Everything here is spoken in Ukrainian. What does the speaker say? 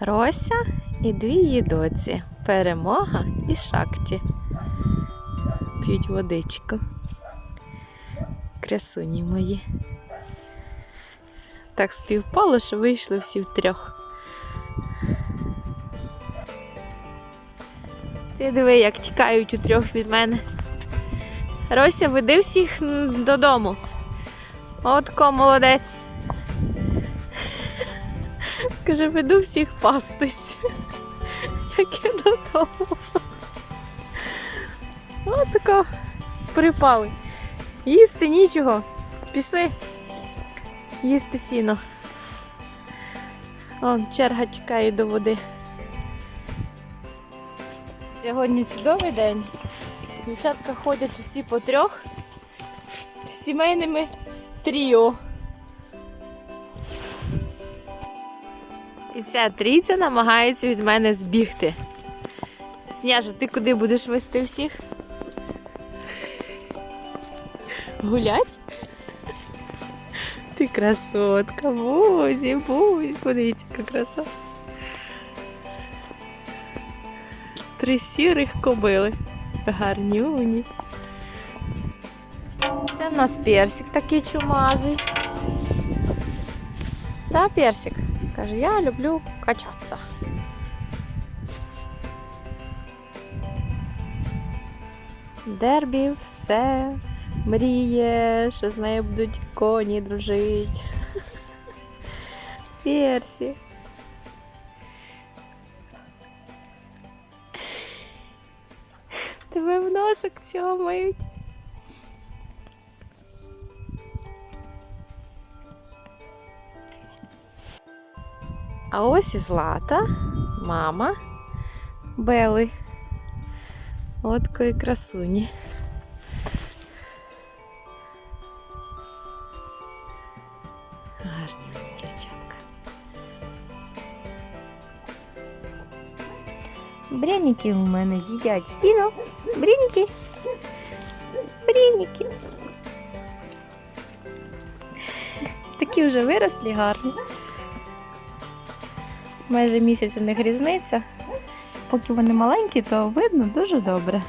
Рося і дві її доці. Перемога і шакті. П'ють водичку. Красуні мої. Так співпало, що вийшли всі втрьох. Ти диви, як тікають у трьох від мене. Рося, веди всіх додому. Отко, молодець. Скажи, веду всіх пастись. Як я додому. Отако припали. Їсти нічого. Пішли. Їсти сіно. О, черга чекає до води. Сьогодні чудовий день. Дівчатка ходять усі по трьох з сімейними тріо. І ця трійця намагається від мене збігти. Сняжа, ти куди будеш вести всіх? Гулять? Ти красотка, бузі, бузі. Подивіться, яка краса. Три сірих кобили. Гарнюні. Це в нас персик такий чумазий. Да, персик? Каже, я люблю качатися. Дербі все мріє, що з нею будуть коні дружить. Персі. Тебе в носик цьомають. А ось і Злата, мама Бели. От кої красуні. Гарні дівчатка. Бряники у мене їдять сіно. Бряники. Бряники. Такі вже вирослі гарні. Майже місяць у них різниця. Поки вони маленькі, то видно дуже добре.